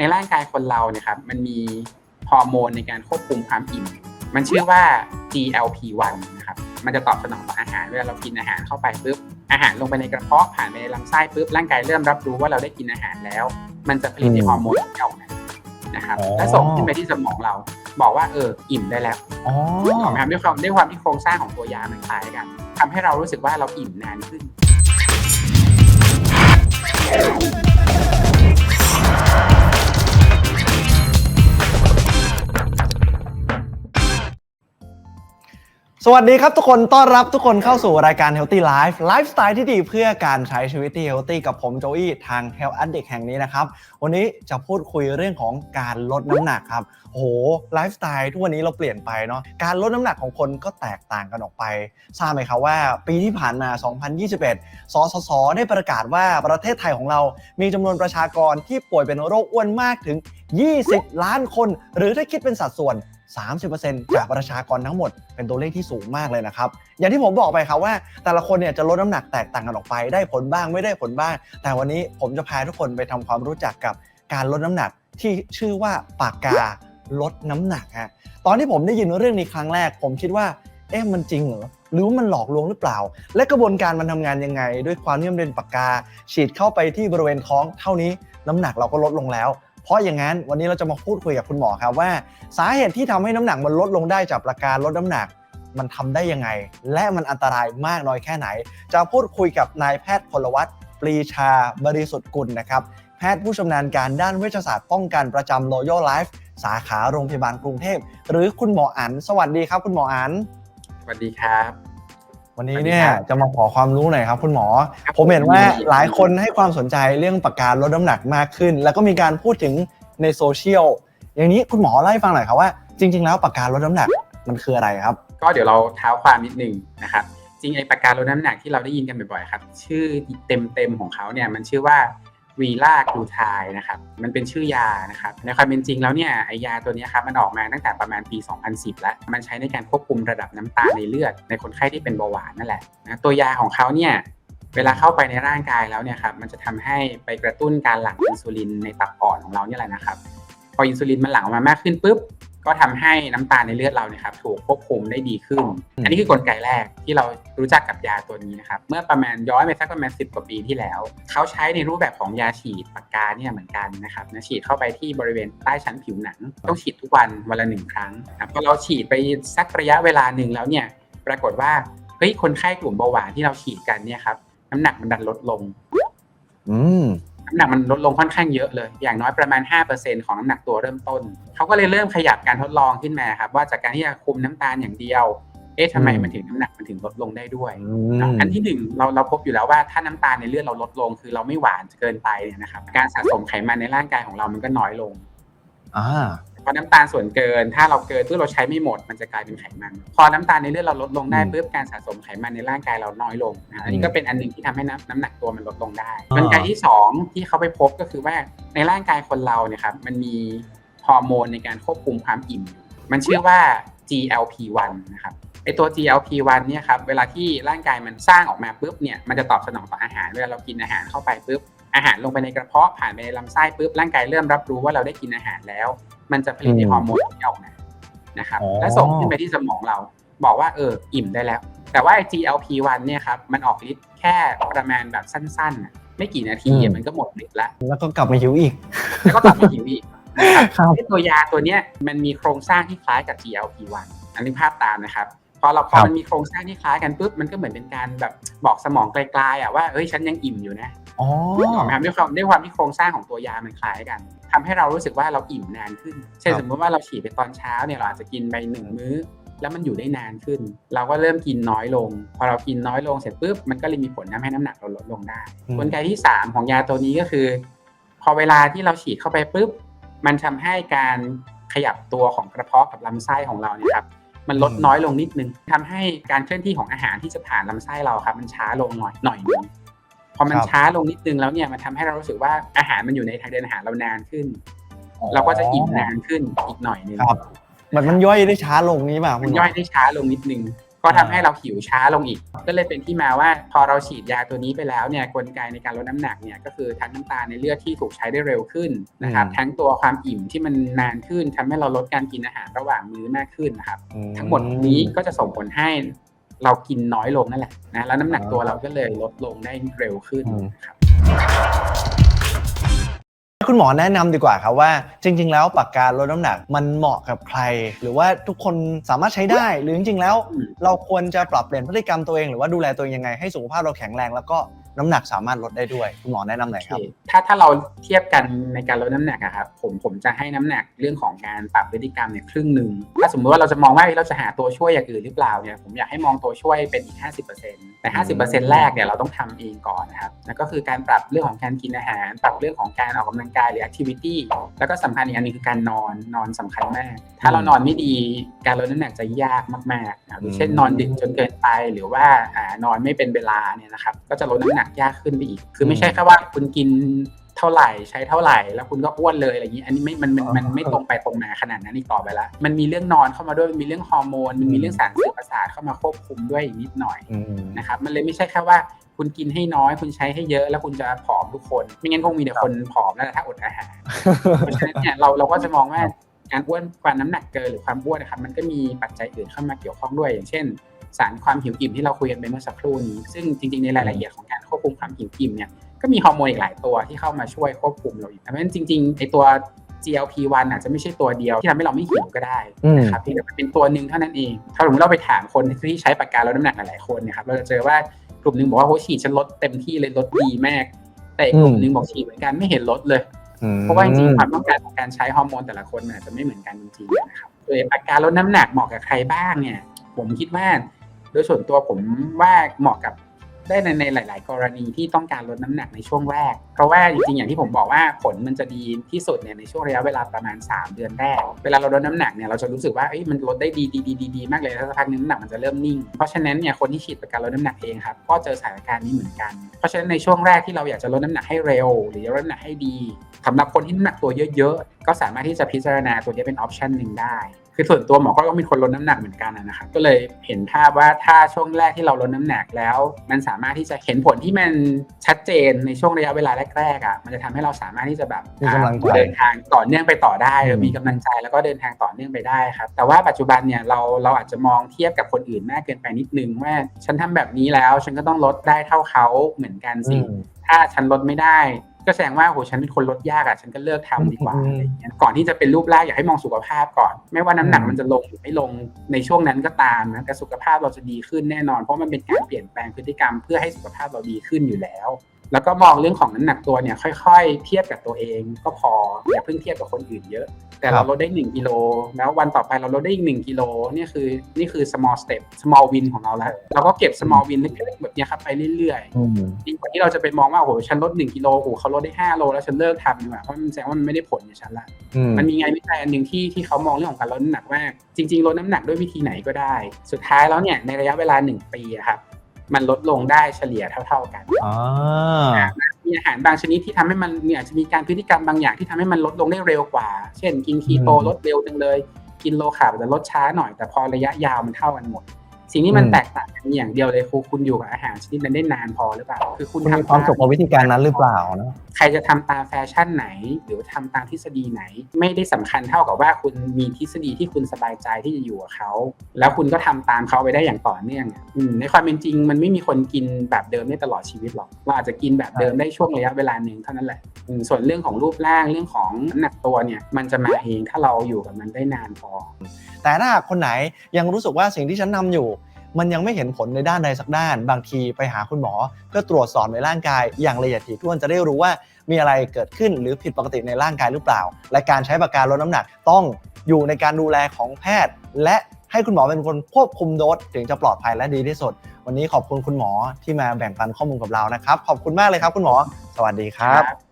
ในร่างกายคนเราเนี่ยครับมันมีฮอร์โมนในการควบคุมความอิ่มมันชื่อว่า GLP-1 นะครับ มันจะตอบสนองต่ออาหารเวลาเรากินอาหารเข้าไปปุ๊บ อาหารลงไปในกระเพาะผ่านไปในลำไส้ปุ๊บ ร่างกายเริ่มรับรู้ว่าเราได้กินอาหารแล้ว มันจะผลิตอืมในฮอร์โมนที่เรานั้นนะครับอ๋อและส่งขึ้นไปที่สมองเรา บอกว่าเอออิ่มได้แล้วอ๋อถูกไหมครับด้วยความด้วยความที่โครงสร้างของตัวยามันคล้ายกันทำให้เรารู้สึกว่าเราอิ่มนานขึ้น สวัสดีครับทุกคนต้อนรับทุกคนเข้าสู่รายการ Healthy Life ไลฟ์สไตล์ที่ดีเพื่อการใช้ชีวิตที่ Healthy กับผมโจอี้ทาง Health Addict แห่งนี้นะครับ วันนี้จะพูดคุยเรื่องของการลดน้ำหนักครับโอ้โหไลฟ์สไตล์ทุกวันนี้เราเปลี่ยนไปเนาะการลดน้ำหนักของคนก็แตกต่างกันออกไป ทราบไหมครับว่าปีที่ผ่านมา 2021 สสส ได้ประกาศว่าประเทศไทยของเรามีจำนวนประชากรที่ป่วยเป็นโรคอ้วนมากถึง 20 ล้านคน หรือถ้าคิดเป็นสัดส่วน 30%จากประชากรทั้งหมดเป็นตัวเลขที่สูงมากเลยนะครับ อย่างที่ผมบอกไปครับว่า แต่ละคนเนี่ยจะลดน้ำหนักแตกต่างกันออกไป ได้ผลบ้างไม่ได้ผลบ้าง แต่วันนี้ผมจะพาทุกคนไปทำความรู้จักกับการลดน้ำหนักที่ชื่อว่าปากกาลดน้ำหนักฮะตอนที่ผมได้ยินเรื่องนี้ครั้งแรก ผมคิดว่าเอ๊ะมันจริงเหรอหรือว่ามันหลอกลวงหรือเปล่า และกระบวนการมันทำงานยังไง ด้วยความที่มันเป็นปากกา ฉีดเข้าไปที่บริเวณท้องเท่านี้น้ำหนักเราก็ลดลงแล้ว เพราะอย่างนั้นวันนี้เราจะมาพูดคุยกับคุณหมอครับว่า สาเหตุที่ทำให้น้ำหนักมันลดลงได้จากประการลดน้ำหนักมันทำได้ยังไง และมันอันตรายมากน้อยแค่ไหน จะพูดคุยกับนายแพทย์พลวัตปรีชาบริสุทธิ์กุลนะครับแพทย์ผู้ชำนาญการด้านเวชศาสตร์ป้องกันประจำ Royal Life สาขาโรงพยาบาลกรุงเทพ หรือคุณหมออัน สวัสดีครับ คุณหมออัน สวัสดีครับ วันนี้เนี่ยสวัสดีครับจะมาขอความรู้หน่อยครับ คุณหมอครับผมเห็นว่ายินดีหลายคนให้ความสนใจเรื่องปากกาลดน้ำหนักมากขึ้น แล้วก็มีการพูดถึงในโซเชียลอย่างนี้คุณหมอเล่าให้ฟังหน่อยครับว่าจริง ๆ แล้วปากกาลดน้ำหนักมันคืออะไรครับ ก็เดี๋ยวเราเท้าความนิดนึงนะครับจริงไอ้ปากกาลดน้ำหนักที่เราได้ยินกันบ่อยๆครับ ชื่อเต็มๆของเขาเนี่ยมันชื่อว่า วีลากลูไทนะครับ มันเป็นชื่อยานะครับ ในความเป็นจริงแล้วเนี่ยไอยาตัวนี้ครับมันออกมาตั้งแต่ประมาณปี 2010 แล้ว มันใช้ในการควบคุมระดับน้ำตาลในเลือด ในคนไข้ที่เป็นเบาหวานนั่นแหละนะตัวยาของเขาเนี่ยเวลาเข้าไปในร่างกายแล้วเนี่ยครับมันจะทำให้ไปกระตุ้นการหลั่งอินซูลินในตับอ่อนของเราเนี่ยแหละนะครับ พออินซูลินมันหลั่งออกมามากขึ้นปุ๊บ ก็ทำให้น้ำตาลในเลือดเราเนี่ยครับถูกควบคุมได้ดีขึ้นอืมอันนี้คือกลไกแรกที่เรารู้จักกับยาตัวนี้นะครับ เมื่อประมาณย้อนไปสักประมาณสิกว่าปีที่แล้ว เขาใช้ในรูปแบบของยาฉีดปากกาเนี่ยเหมือนกันนะครับนะฉีดเข้าไปที่บริเวณใต้ชั้นผิวหนัง ต้องฉีดทุกวันวันละหนึ่งครั้งนะพอเราฉีดไปสักระยะเวลาหนึ่งแล้วเนี่ยปรากฏว่าเฮ้ยคนไข้กลุ่มเบาหวานที่เราฉีดกันเนี่ยครับน้ำหนักมันดันลดลง อืม น้ำหนักมันลดลงค่อนข้างเยอะเลย อย่างน้อยประมาณ 5%ของน้ำหนักตัวเริ่มต้น เขาก็เลยเริ่มขยับการทดลองขึ้นมาครับว่าจากการที่จะคุมน้ำตาลอย่างเดียว เอ๊ะทำไมอืมมันถึงน้ำหนักมันถึงลดลงได้ด้วยอืมเนาะอันที่หนึ่งเราเราพบอยู่แล้วว่าถ้าน้ำตาลในเลือดเราลดลง คือเราไม่หวานเกินไปเนี่ยนะครับ การสะสมไขมันในร่างกายของเรามันก็น้อยลง อ่า พอน้ำตาลส่วนเกิน ถ้าเราเกินเพื่อเราใช้ไม่หมดมันจะกลายเป็นไขมัน พอน้ำตาลในเลือดเราลดลงได้อืมปุ๊บการสะสมไขมันในร่างกายเราน้อยลงนะอันนี้อืมก็เป็นอันหนึ่งที่ทำให้น้ำน้ำหนักตัวมันลดลงได้อ่ากลไกที่สองที่เขาไปพบก็คือว่าในร่างกายคนเราเนี่ยครับมันมีฮอร์โมนในการควบคุมความอิ่มอยู่มันชื่อว่า GLP-1 นะครับไอตัว GLP-1 เนี่ยครับเวลาที่ร่างกายมันสร้างออกมาปุ๊บเนี่ยมันจะตอบสนองต่ออาหาร เวลาเรากินอาหารเข้าไปปุ๊บ อาหารลงไปในกระเพาะผ่านไปในลำไส้ปุ๊บร่างกายเริ่มรับรู้ว่าเราได้กินอาหารแล้ว มันจะผลิตอืมในฮอร์โมนที่ออกมานะครับอ๋อและส่งขึ้นไปที่สมองเรา บอกว่าเอออิ่มได้แล้ว แต่ว่าไอ้ GLP-1 เนี่ยครับมันออกฤทธิ์แค่ประมาณแบบสั้นๆน่ะไม่กี่นาทีอะมันก็หมดฤทธิ์ละแล้วก็กลับมาหิวอีกแล้วก็กลับมาหิวอีกนะครับครับไอ้ตัวยาตัวเนี้ยมันมีโครงสร้างที่คล้ายกับ GLP-1 อันนี้ภาพตามนะครับพอเราพอครับมันมีโครงสร้างที่คล้ายกันปุ๊บมันก็เหมือนเป็นการแบบบอกสมองไกลๆอะว่าเฮ้ยฉันยังอิ่มอยู่นะ อ๋อนึกออกไหมครับด้วยความด้วยความที่โครงสร้างของตัวยามันคล้ายกันทำให้เรารู้สึกว่าเราอิ่มนานขึ้น เช่นครับสมมติว่าเราฉีดไปตอนเช้าเนี่ยเราอาจจะกินไปหนึ่งมื้อ แล้วมันอยู่ได้นานขึ้น เราก็เริ่มกินน้อยลง พอเรากินน้อยลงเสร็จปุ๊บมันก็เลยมีผลทำให้น้ำหนักเราลดลงได้อืมกลไกที่ 3 ของยาตัวนี้ก็คือ พอเวลาที่เราฉีดเข้าไปปุ๊บมันทำให้การขยับตัวของกระเพาะกับลำไส้ของเราเนี่ยครับมันลดน้อยลงนิดนึงทำให้การเคลื่อนที่ของอาหารที่จะผ่านลำไส้เราครับมันช้าลงหน่อยหน่อยนึงพ อมันครับช้าลงนิดนึงแล้วเนี่ยมันทำให้เรารู้สึกว่าอาหารมันอยู่ในทางเดินอาหารเรานานขึ้น เราก็จะอิ่มนานขึ้นอีกหน่อยนึงครับมันมันย่อยได้ช้าลงนี้ป่ะคุมัณนหมย่อยได้ช้าลงนิดนึงก็ทำให้เราหิวช้าลงอีก ก็เลยเป็นที่มาว่าพอเราฉีดยาตัวนี้ไปแล้วเนี่ยกลไกในการลดน้ำหนักเนี่ยก็คือทั้งน้ำตาลในเลือดที่ถูกใช้ได้เร็วขึ้นนะครับอืมทั้งตัวความอิ่มที่มันนานขึ้นทำให้เราลดการกินอาหารระหว่างมื้อมากขึ้นนะครับอืทั้งหมดนี้ก็จะส่งผลให้ เรากินน้อยลงนั่นแหละนะแล้วน้ำหนักตัวเราก็เลยลดลงได้เร็วขึ้นนะครับคุณหมอแนะนำดีกว่าครับว่า จริง ๆ แล้วปากกาลดน้ำหนักมันเหมาะกับใคร หรือว่าทุกคนสามารถใช้ได้หรือจริง ๆ แล้วอืมเราควรจะปรับเปลี่ยนพฤติกรรมตัวเองหรือว่าดูแลตัวเองยังไงให้สุขภาพเราแข็งแรงแล้วก็ น้ำหนักสามารถลดได้ด้วยคุณหมอแนะนำหน่อยครับโอเคถ้าถ้าเราเทียบกันในการลดน้ำหนักอะครับผมผมจะให้น้ำหนักเรื่องของการปรับพฤติกรรมเนี่ยครึ่งหนึ่งถ้าสมมติว่าเราจะมองว่าเอ้ยเราจะหาตัวช่วยอย่างอื่นหรือเปล่าเนี่ยผมอยากให้มองตัวช่วยเป็นอีก 50%แต่ 50%แรกเนี่ยเราต้องทำเองก่อนนะครับนั่นก็คือการปรับเรื่องของการกินอาหาร ปรับเรื่องของการออกกำลังกายหรือ activity แล้วก็สำคัญอีกอันหนึงคือการนอนนอนสำคัญมาก ถ้าเรานอนไม่ดีการลดน้ำหนักจะยากมากๆนะครับอย่างเช่นนอนดึกจนเกินไปหรือว่าอ่านอนไม่เป็นเวลาเนี่ยนะครับก็จะลดน้ำหนักยากขึ้นไปอีก คือไม่ใช่แค่ว่าคุณกินเท่าไหร่ใช้เท่าไหร่ แล้วคุณก็อ้วนเลยอะไรอย่างนี้ อันนี้ไม่มันมันมันไม่ตรงไปตรงมาขนาดนั้นอีกต่อไปละมันมีเรื่องนอนเข้ามาด้วยมันมีเรื่องฮอร์โมนมันมีเรื่องสารสื่อประสาทเข้ามาควบคุมด้วยอีกนิดหน่อยอืมนะครับมันเลยไม่ใช่แค่ว่าคุณกินให้น้อยคุณใช้ให้เยอะแล้วคุณจะผอมทุกคน ไม่งั้นคงมีแต่คนผอมแล้วถ้าอดอาหารเพราะฉะนั้นเนี่ยเราเราก็จะมองว่าการอ้วนความน้ำหนักเกินหรือความอ้วนนะครับมันก็มีปัจจัยอื่นเข้ามาเกี่ยวข้องด้วยอย่างเช่น สารความหิวอิ่มที่เราคุยกันไปเมื่อสักครู่นี้ ซึ่งจริงๆในรายละเอียดของการคว บคุมความหิวอิ่มเนี่ยก็มีฮอร์โมนอีกหลายตัวที่เข้ามาช่วยควบคุมเราอีกเพราะฉะนั้นจริงๆไอตัว GLP-1 อาจจะไม่ใช่ตัวเดียวที่ทำให้เราไม่หิวก็ได้อืมนะครับเพียงแต่มันเป็นตัวหนึ่งเท่านั้นเอง ถ้าสมมติเราไปถามคนที่ใช้ปากกาลดน้ำหนักหลายๆคนเนี่ยครับเราจะเจอว่ากลุ่มหนึ่งบอกว่าโอ้ฉีดฉันลดเต็มที่เลยลดดีมาก แต่อีกกลุ่มหนึ่งบอกฉีดเหมือนกันไม่เห็นลดเลย เพราะว่าจริงๆความต้องการของการใช้ฮอร์โมนแต่ละคนมันอาจจะไม่เหมือนกันจริงๆนะครับโดยอาการลดน้ำหนักเหมาะกับใครบ้างเนี่ย ผมคิดว่าโดยส่วนตัวผมว่าเหมาะกับ ได้ในในหลาย ๆ กรณีที่ต้องการลดน้ำหนักในช่วงแรก เพราะว่าจริง ๆ อย่างที่ผมบอกว่าผลมันจะดีที่สุดเนี่ยในช่วงระยะเวลาประมาณ 3 เดือนแรก เวลาเราลดน้ำหนักเนี่ยเราจะรู้สึกว่ามันลดได้ดีดีดีดีมากเลยแล้วสักพักนึงน้ำหนักมันจะเริ่มนิ่ง เพราะฉะนั้นเนี่ยคนที่ฉีดประกันลดน้ำหนักเองครับก็เจอสถานการณ์นี้เหมือนกัน เพราะฉะนั้นในช่วงแรกที่เราอยากจะลดน้ำหนักให้เร็ว หรือลดน้ำหนักให้ดีสำหรับคนที่น้ำหนักตัวเยอะ ๆ ก็สามารถที่จะพิจารณาตัวนี้เป็นออปชันหนึ่งได้ คือส่วนตัวหมอก็ต้องเป็นคนลดน้ำหนักเหมือนกันนะครับก็เลยเห็นภาพว่าถ้าช่วงแรกที่เราลดน้ำหนักแล้ว มันสามารถที่จะเห็นผลที่มันชัดเจนในช่วงระยะเวลาแรกๆอะมันจะทำให้เราสามารถที่จะแบบมีกำลังใจเดินทางต่อเนื่องไปต่อได้อืมมีกำลังใจแล้วก็เดินทางต่อเนื่องไปได้ครับแต่ว่าปัจจุบันเนี่ยเราเราอาจจะมองเทียบกับคนอื่นมากเกินไปนิดนึงว่าฉันทำแบบนี้แล้วฉันก็ต้องลดได้เท่าเขาเหมือนกันสิอืมถ้าฉันลดไม่ได้ ก็แสดงว่าโหฉันเป็นคนลดยากอะฉันก็เลิกทำดีกว่าอืมอะไรอย่างเงี้ยก่อนที่จะเป็นรูปร่างอยากให้มองสุขภาพก่อน ไม่ว่าน้ำหนักอืมมันจะลงหรือไม่ลงในช่วงนั้นก็ตามนะแต่สุขภาพเราจะดีขึ้นแน่นอน เพราะมันเป็นการเปลี่ยนแปลงพฤติกรรมเพื่อให้สุขภาพเราดีขึ้นอยู่แล้ว แล้วก็มองเรื่องของน้ำหนักตัวเนี่ยค่อยๆ เทียบกับตัวเองก็พออย่าเพิ่งเทียบกับคนอื่นเยอะ แต่เราลดได้ 1กิโลแล้ววันต่อไปเราลดได้อีก1กิโลเนี่ยคือนี่คือ small step small win ของเราแล้วเราก็เก็บ small win เล็กๆแบบเนี้ยครับไปเรื่อยๆอืมดีกว่าที่เราจะไปมองว่าโอ้โหฉันลด1กิโลโอ้โหเขาลดได้5โลแล้วฉันเลิกทำดีกว่าเพราะมันแสดงว่ามันไม่ได้ผลกับฉันละอืมมันมีงานวิจัยอันหนึ่งที่ที่เขามองเรื่องของการลดน้ำหนักว่าจริงๆลดน้ำหนักด้วยวิธีไหนก็ได้ สุดท้ายแล้วเนี่ยในระยะเวลา 1 ปีอะครับ มันลดลงได้เฉลี่ยเท่า ๆกันอ่ามีอาหารบางชนิดที่ทำให้มันเนี่ยอาจจะมีการพฤติกรรมบางอย่างที่ทำให้มันลดลงได้เร็วกว่า เช่น กินคีโตอืมลดเร็วจังเลย กินโลคาร์บแต่ลดช้าหน่อยแต่พอระยะยาวมันเท่ากันหมด สิ่งที่มันอืมแตกต่างกันอย่างเดียวเลยคือคุณอยู่กับอาหารชนิดนั้นได้นานพอหรือเปล่า คือคุณคุณมีทำความสุขตกับวิธีการนั้นหรือเปล่านะใครจะทำตามแฟชั่นไหน หรือทำตามทฤษฎีไหน ไม่ได้สำคัญเท่ากับว่าคุณมีทฤษฎีที่คุณสบายใจที่จะอยู่กับเขา แล้วคุณก็ทำตามเขาไปได้อย่างต่อเนื่องอะอืมในความเป็นจริง มันไม่มีคนกินแบบเดิมได้ตลอดชีวิตหรอกเราอาจจะกินแบบเดิมได้ช่วงระยะเวลาหนึ่งเท่านั้นแหละอืมส่วนเรื่องของรูปร่างเรื่องของน้ำหนักตัวเนี่ยมันจะมาเองถ้าเราอยู่กับมันได้นานพอ แต่ถ้าหากคนไหนยังรู้สึกว่าสิ่งที่ฉันทำอยู่ มันยังไม่เห็นผลในด้านใดสักด้าน บางทีไปหาคุณหมอ เพื่อตรวจสอบในร่างกายอย่างละเอียดถี่ถ้วนจะได้รู้ว่ามีอะไรเกิดขึ้นหรือผิดปกติในร่างกายหรือเปล่า และการใช้ปากกาลดน้ำหนักต้องอยู่ในการดูแลของแพทย์ และให้คุณหมอเป็นคนควบคุมโดสถึงจะปลอดภัยและดีที่สุด วันนี้ขอบคุณคุณหมอที่มาแบ่งปันข้อมูลกับเรานะครับ ขอบคุณมากเลยครับ คุณหมอ สวัสดีครับ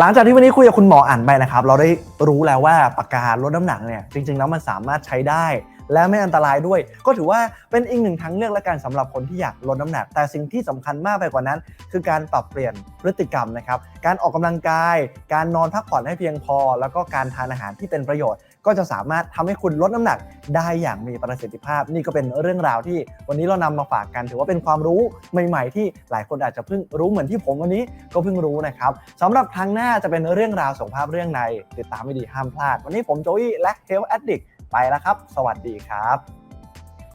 หลังจากที่วันนี้คุยกับคุณหมออ่านไปนะครับ เราได้รู้แล้วว่าปากกาลดน้ำหนักเนี่ยจริง ๆ แล้วมันสามารถใช้ได้ และไม่อันตรายด้วย ก็ถือว่าเป็นอีกหนึ่งทางเลือกและการสำหรับคนที่อยากลดน้ำหนัก แต่สิ่งที่สำคัญมากไปกว่านั้น คือการปรับเปลี่ยนพฤติกรรมนะครับ การออกกำลังกาย การนอนพักผ่อนให้เพียงพอ แล้วก็การทานอาหารที่เป็นประโยชน์ ก็จะสามารถทำให้คุณลดน้ำหนักได้อย่างมีประสิทธิภาพ นี่ก็เป็นเรื่องราวที่วันนี้เรานำมาฝากกัน ถือว่าเป็นความรู้ใหม่ ๆ ที่หลายคนอาจจะเพิ่งรู้เหมือนที่ผมวันนี้ก็เพิ่งรู้นะครับสำหรับครั้งหน้าจะเป็นเรื่องราวสุขภาพเรื่องในติดตามไม่ดีห้ามพลาด วันนี้ผมโจอี้และ Health Addict ไปแล้วครับ สวัสดีครับ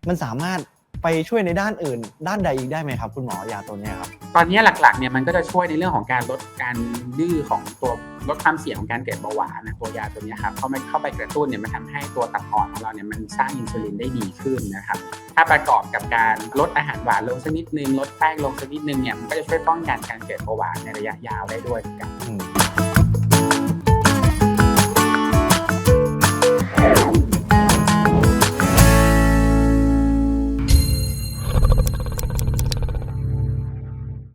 มันสามารถ ไปช่วยในด้านอื่น ด้านใดอีกได้ไหมครับ คุณหมอยาตัวเนี้ยครับ ตอนนี้หลักๆเนี่ยมันก็จะช่วยในเรื่องของการลดการดื้อของตัวลดความเสี่ยงของการเกิดเบาหวานนะตัวยาตัวนี้ครับเข้าไปเข้าไปกระตุ้นเนี่ยมันทำให้ตัวตับอ่อนของเราเนี่ยมันสร้างอินซูลินได้ดีขึ้นนะครับถ้าประกอบกับการลดอาหารหวานลงสักนิดนึงลดแป้งลงสักนิดนึงเนี่ยมันก็จะช่วยป้องกันการเกิดเบาหวานในระยะยาวได้ด้วยเหมือนกัน